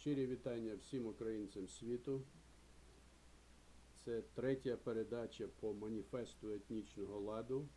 Щирі вітання всім українцям світу. Це третя передача по маніфесту етнічного ладу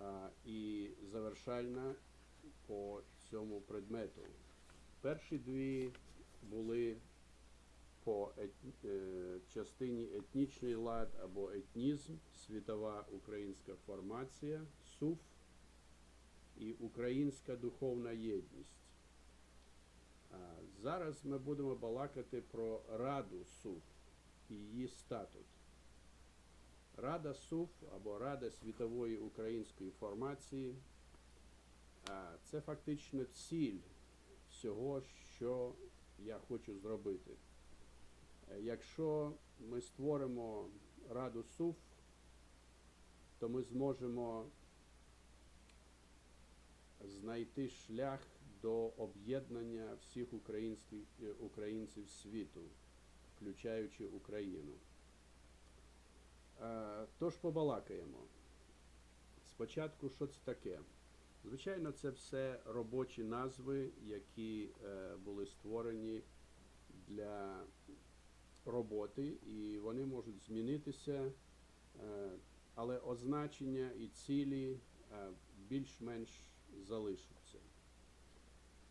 а, і завершальна по цьому предмету. Перші дві були по ет- е, частині етнічний лад або етнізм, світова українська формація, СУФ і українська духовна єдність. Зараз ми будемо балакати про Раду СУФ і її статут. Рада СУФ або Рада світової української формації це фактично ціль всього, що я хочу зробити. Е, Якщо ми створимо Раду СУФ, то ми зможемо знайти шлях до об'єднання всіх е, українців світу, включаючи Україну. Е, Тож побалакаємо. Спочатку, що це таке? Звичайно, це все робочі назви, які е, були створені для роботи, і вони можуть змінитися, але означення і цілі більш-менш залишаться.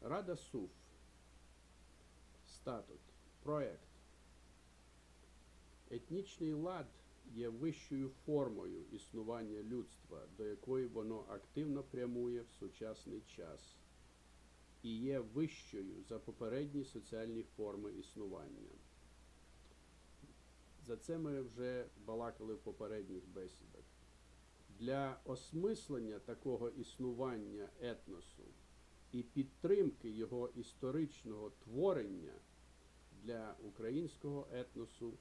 Рада СУФ. Статут. Проект. Етнічний лад є вищою формою існування людства, до якої воно активно прямує в сучасний час, і є вищою за попередні соціальні форми існування. За це ми вже балакали в попередніх бесідах. Для осмислення такого існування етносу і підтримки його історичного творення для українського етносу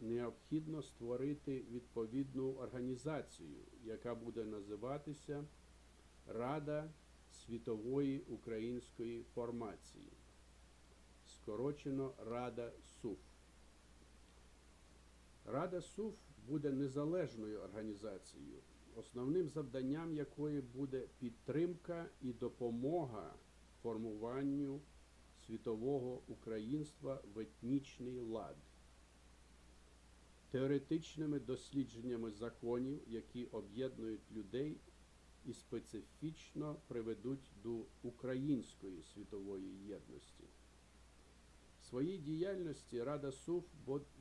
необхідно створити відповідну організацію, яка буде називатися Рада світової української формації, скорочено Рада СУФ. Рада СУФ буде незалежною організацією, основним завданням якої буде підтримка і допомога формуванню світового українства в етнічний лад, теоретичними дослідженнями законів, які об'єднують людей і специфічно приведуть до української світової єдності. В своїй діяльності Рада СУФ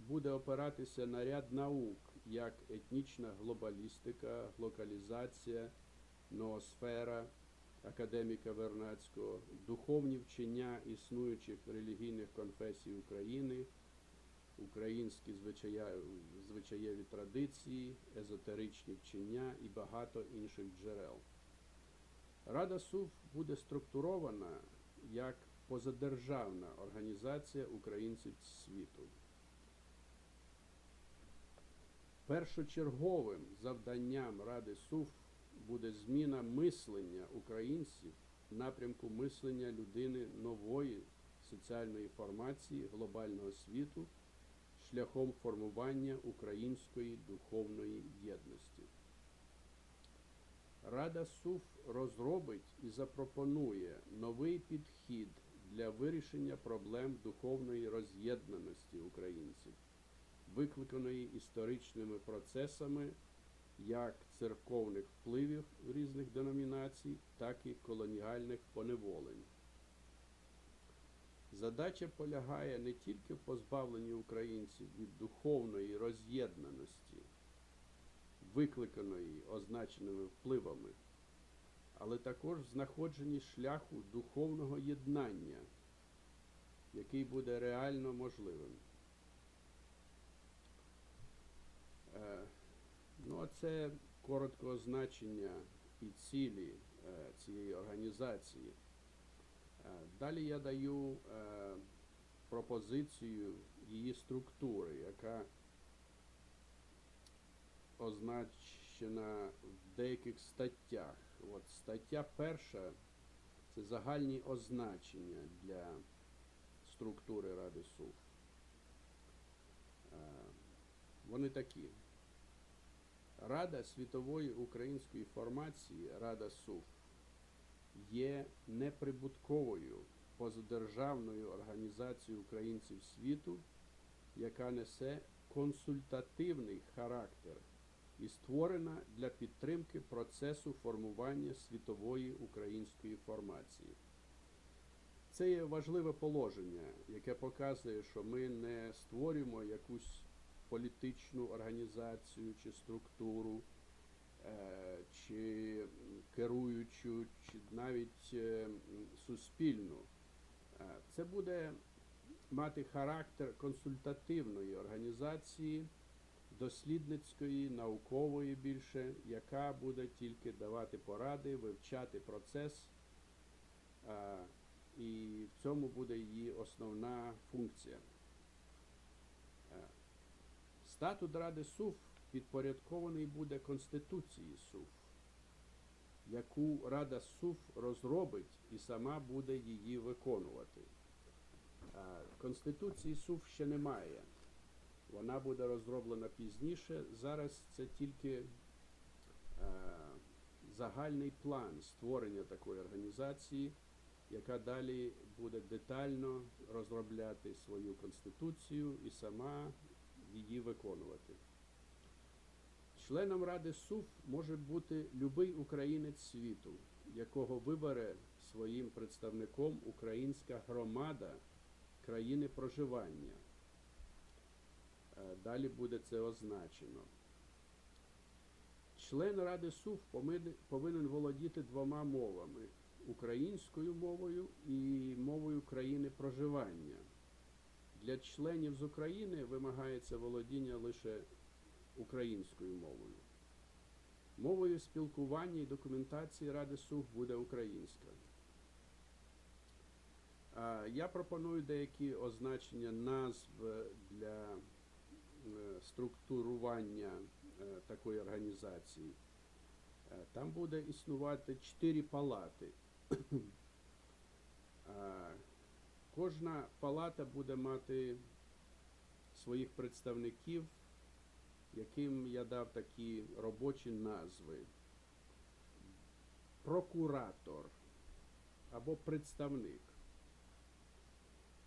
буде опиратися на ряд наук, як етнічна глобалістика, локалізація, ноосфера академіка Вернацького, духовні вчення існуючих релігійних конфесій України, українські звичаєві традиції, езотеричні вчення і багато інших джерел. Рада СУФ буде структурована як позадержавна організація українців світу. Першочерговим завданням Ради СУФ буде зміна мислення українців в напрямку мислення людини нової соціальної формації глобального світу шляхом формування української духовної єдності. Рада СУФ розробить і запропонує новий підхід для вирішення проблем духовної роз'єднаності українців, викликаної історичними процесами як церковних впливів різних деномінацій, так і колоніальних поневолень. Задача полягає не тільки в позбавленні українців від духовної роз'єднаності, викликаної означеними впливами, але також в знаходженні шляху духовного єднання, який буде реально можливим. Ну, а це коротко означення і цілі е, цієї організації. Е, Далі я даю е, пропозицію її структури, яка означена в деяких статтях. От стаття перша це загальні означення для структури Ради СУФ. Вони такі. Рада світової української формації Рада СУФ є неприбутковою позадержавною організацією українців світу, яка несе консультативний характер і створена для підтримки процесу формування світової української формації. Це є важливе положення, яке показує, що ми не створюємо якусь політичну організацію чи структуру, е, чи керуючу, чи навіть е, суспільну. Е, Це буде мати характер консультативної організації, дослідницької, наукової більше, яка буде тільки давати поради, вивчати процес. І в цьому буде її основна функція. Статут Ради СУФ підпорядкований буде Конституції СУФ, яку Рада СУФ розробить і сама буде її виконувати. Конституції СУФ ще немає. Вона буде розроблена пізніше. Зараз це тільки загальний план створення такої організації, яка далі буде детально розробляти свою конституцію і сама її виконувати. Членом Ради СУФ може бути будь-який українець світу, якого вибере своїм представником українська громада країни проживання. Е, Далі буде це означено. Член Ради СУФ повинен володіти двома мовами українською мовою і мовою країни проживання. Для членів з України вимагається володіння лише українською мовою. Мовою спілкування і документації Ради СУФ буде українська. Я пропоную деякі означення назв для е, структурування е, такої організації. Е, Там буде існувати чотири палати. Кожна палата буде мати своїх представників, яким я дав такі робочі назви. Прокуратор або представник.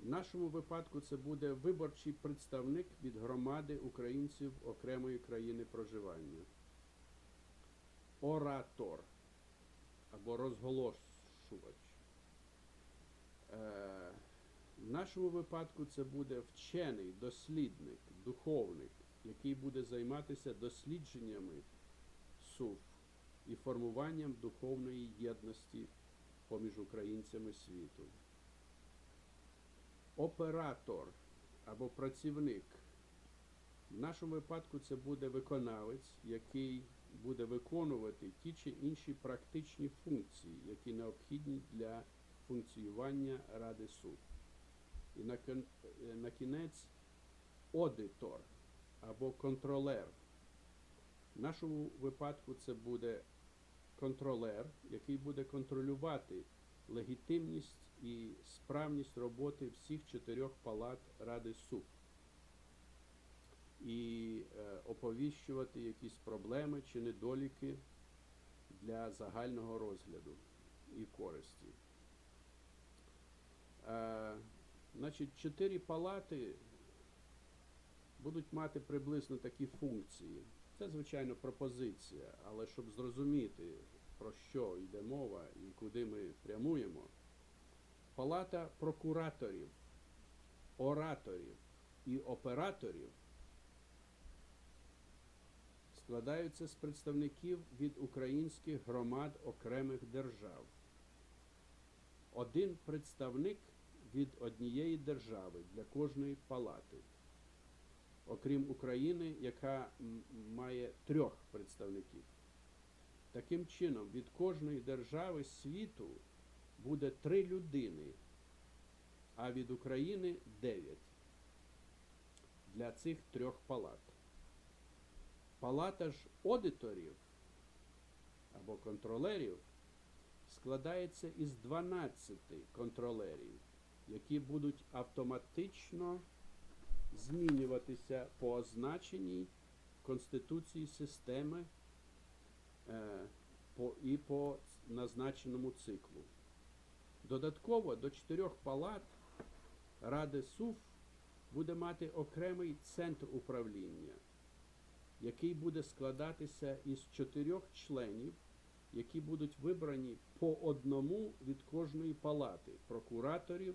В нашому випадку це буде виборчий представник від громади українців окремої країни проживання. Оратор або розголошувач. Е, В нашому випадку це буде вчений, дослідник, духовник, який буде займатися дослідженнями СУФ і формуванням духовної єдності поміж українцями світу оператор або працівник. В нашому випадку це буде виконавець, який буде виконувати ті чи інші практичні функції, які необхідні для функціювання Ради СУД. І на, е, на кінець одитор або контролер. В нашому випадку це буде контролер, який буде контролювати легітимність і справність роботи всіх чотирьох палат Ради СУП і е, оповіщувати якісь проблеми чи недоліки для загального розгляду і користі. Значить, чотири палати будуть мати приблизно такі функції. Це, звичайно, пропозиція, але щоб зрозуміти, про що йде мова і куди ми прямуємо, палата прокураторів, ораторів і операторів складаються з представників від українських громад окремих держав. Один представник від однієї держави для кожної палати окрім України, яка має трьох представників. Таким чином, від кожної держави світу буде три людини, а від України дев'ять для цих трьох палат. Палата ж аудиторів або контролерів складається із 12 контролерів, які будуть автоматично змінюватися по означеній Конституції системи е, і по назначеному циклу. Додатково до чотирьох палат Ради СУФ буде мати окремий центр управління, який буде складатися із чотирьох членів, які будуть вибрані по одному від кожної палати прокураторів,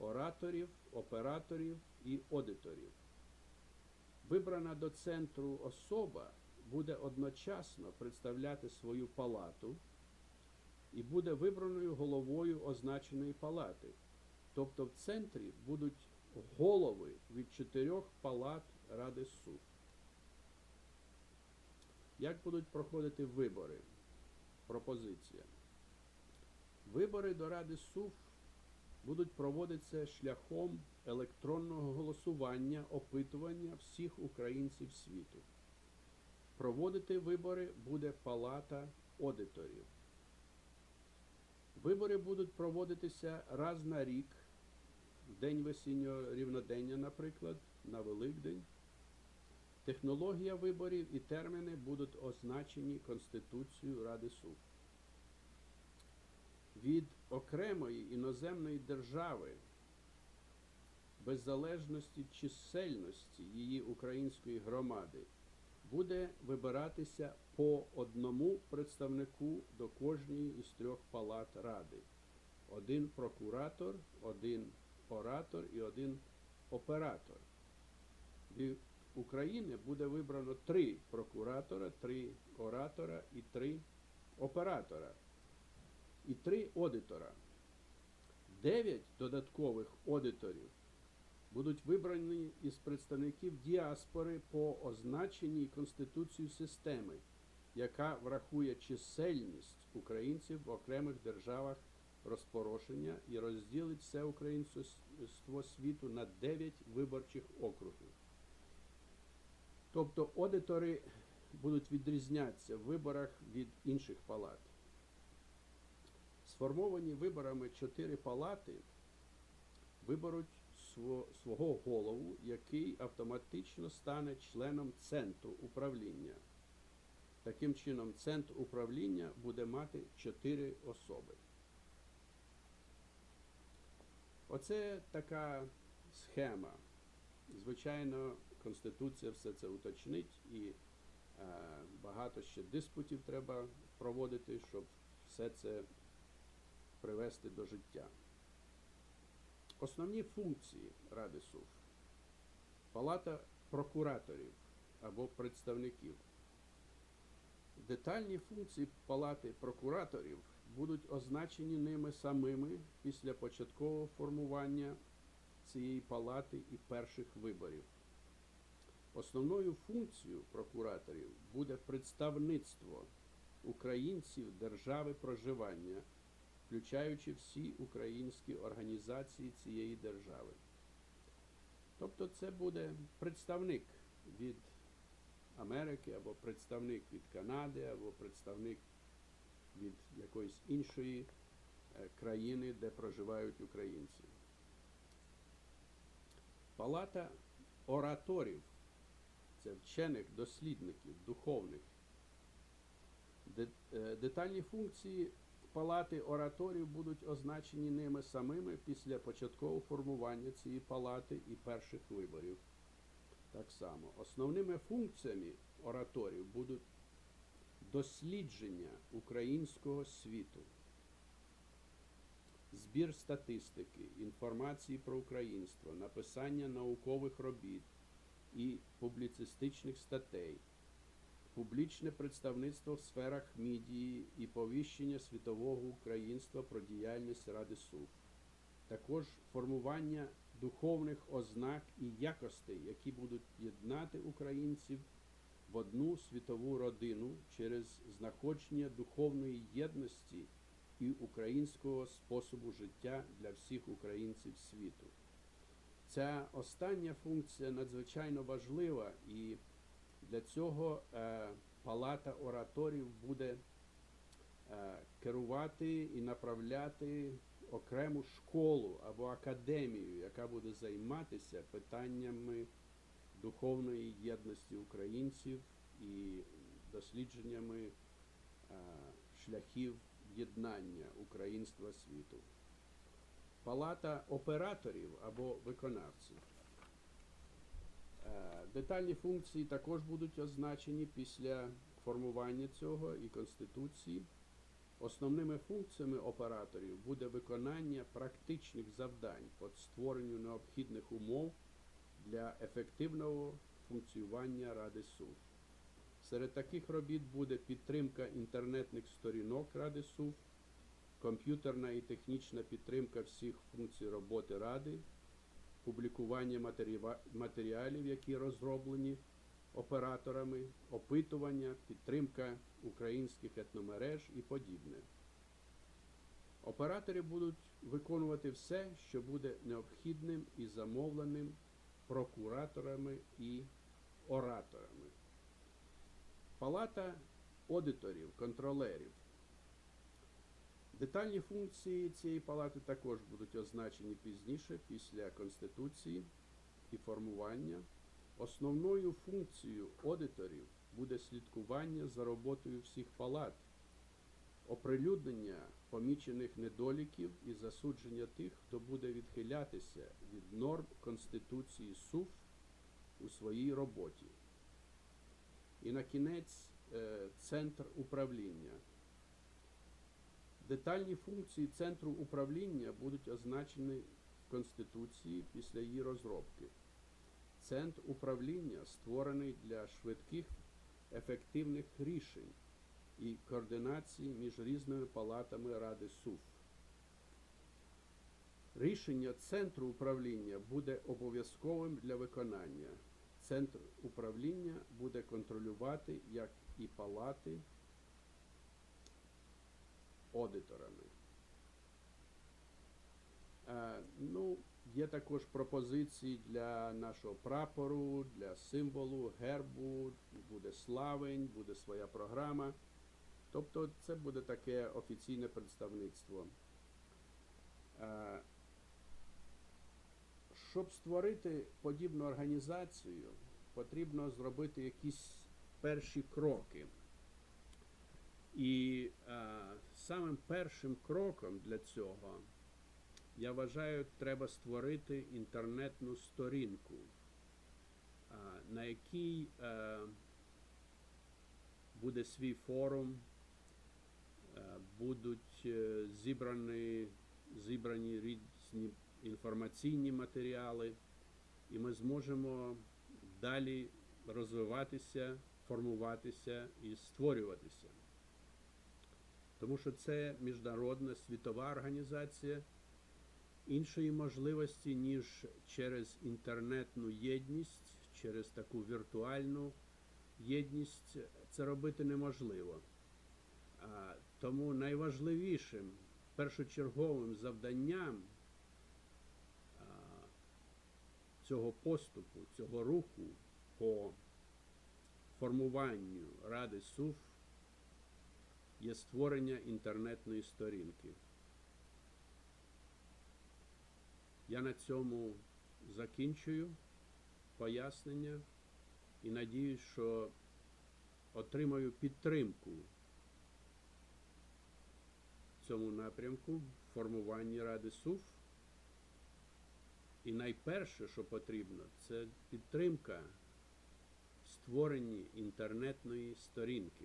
ораторів, операторів і аудиторів. Вибрана до центру особа буде одночасно представляти свою палату і буде вибраною головою означеної палати. Тобто в центрі будуть голови від чотирьох палат Ради СУФ. Як будуть проходити вибори? Пропозиція. Вибори до Ради СУФ будуть проводитися шляхом електронного голосування, опитування всіх українців світу. Проводити вибори буде Палата аудиторів. Вибори будуть проводитися раз на рік, день весіннього рівнодення, наприклад, на Великдень. Технологія виборів і терміни будуть означені Конституцією Ради СУФ. Від окремої іноземної держави, без залежності чисельності її української громади, буде вибиратися по одному представнику до кожної із трьох палат Ради. Один прокуратор, один оратор і один оператор. Від України буде вибрано три прокуратора, три оратора і три оператора, і три аудитора. Дев'ять додаткових аудиторів будуть вибрані із представників діаспори по означеній Конституцією системи, яка врахує чисельність українців в окремих державах розпорошення і розділить все українство світу на 9 виборчих округів. Тобто аудитори будуть відрізнятися в виборах від інших палат. Сформовані виборами чотири палати виберуть свого голову, який автоматично стане членом центру управління. Таким чином, центр управління буде мати чотири особи. Оце така схема. Звичайно, Конституція все це уточнить і е, багато ще диспутів треба проводити, щоб все це привести до життя. Основні функції Ради СУФ. Палата прокураторів або представників. Детальні функції палати прокураторів будуть означені ними самими після початкового формування цієї палати і перших виборів. Основною функцією прокураторів буде представництво українців держави проживання, включаючи всі українські організації цієї держави. Тобто це буде представник від Америки, або представник від Канади, або представник від якоїсь іншої е, країни, де проживають українці. Палата ораторів це вчених дослідників, духовних. Е, Детальні функції палати ораторів будуть означені ними самими після початкового формування цієї палати і перших виборів. Так само. Основними функціями ораторів будуть дослідження українського світу, збір статистики, інформації про українство, написання наукових робіт і публіцистичних статей, публічне представництво в сферах медії і повіщення світового українства про діяльність Ради СУФ. Також формування духовних ознак і якостей, які будуть єднати українців в одну світову родину через знаходження духовної єдності і українського способу життя для всіх українців світу. Ця остання функція надзвичайно важлива, і для цього е, палата ораторів буде е, керувати і направляти окрему школу або академію, яка буде займатися питаннями духовної єдності українців і дослідженнями е, шляхів єднання українства світу. Палата операторів або виконавців. Е, Детальні функції також будуть означені після формування цього і Конституції. Основними функціями операторів буде виконання практичних завдань по створенню необхідних умов для ефективного функціонування Ради СУВ. Серед таких робіт буде підтримка інтернетних сторінок Ради СУВ, комп'ютерна і технічна підтримка всіх функцій роботи Ради, публікування матеріалів, які розроблені операторами, опитування, підтримка українських етномереж і подібне. Оператори будуть виконувати все, що буде необхідним і замовленим прокураторами і ораторами. Палата аудиторів, контролерів. Детальні функції цієї палати також будуть означені пізніше, після Конституції і формування. Основною функцією аудиторів буде слідкування за роботою всіх палат, оприлюднення помічених недоліків і засудження тих, хто буде відхилятися від норм Конституції СУФ у своїй роботі. І на кінець е, центр управління. Детальні функції центру управління будуть означені в Конституції після її розробки. Центр управління створений для швидких ефективних рішень і координації між різними палатами Ради СУФ. Рішення центру управління буде обов'язковим для виконання. Центр управління буде контролювати як і палати аудиторами. Е, ну, є також пропозиції для нашого прапору, для символу, гербу, буде славень, буде своя програма. Тобто це буде таке офіційне представництво. Е, щоб створити подібну організацію, потрібно зробити якісь перші кроки. І е, самим першим кроком для цього, я вважаю, треба створити інтернетну сторінку, е, на якій е, буде свій форум, е, будуть е, зібрані, зібрані різні інформаційні матеріали, і ми зможемо далі розвиватися, формуватися і створюватися. Тому що це міжнародна світова організація. Іншої можливості, ніж через інтернетну єдність, через таку віртуальну єдність, це робити неможливо. Тому найважливішим, першочерговим завданням цього поступу, цього руху по формуванню Ради СУФ є створення інтернетної сторінки. Я на цьому закінчую пояснення і надіюсь, що отримаю підтримку в цьому напрямку в формуванні Ради СУФ. І найперше, що потрібно, це підтримка створенні інтернетної сторінки.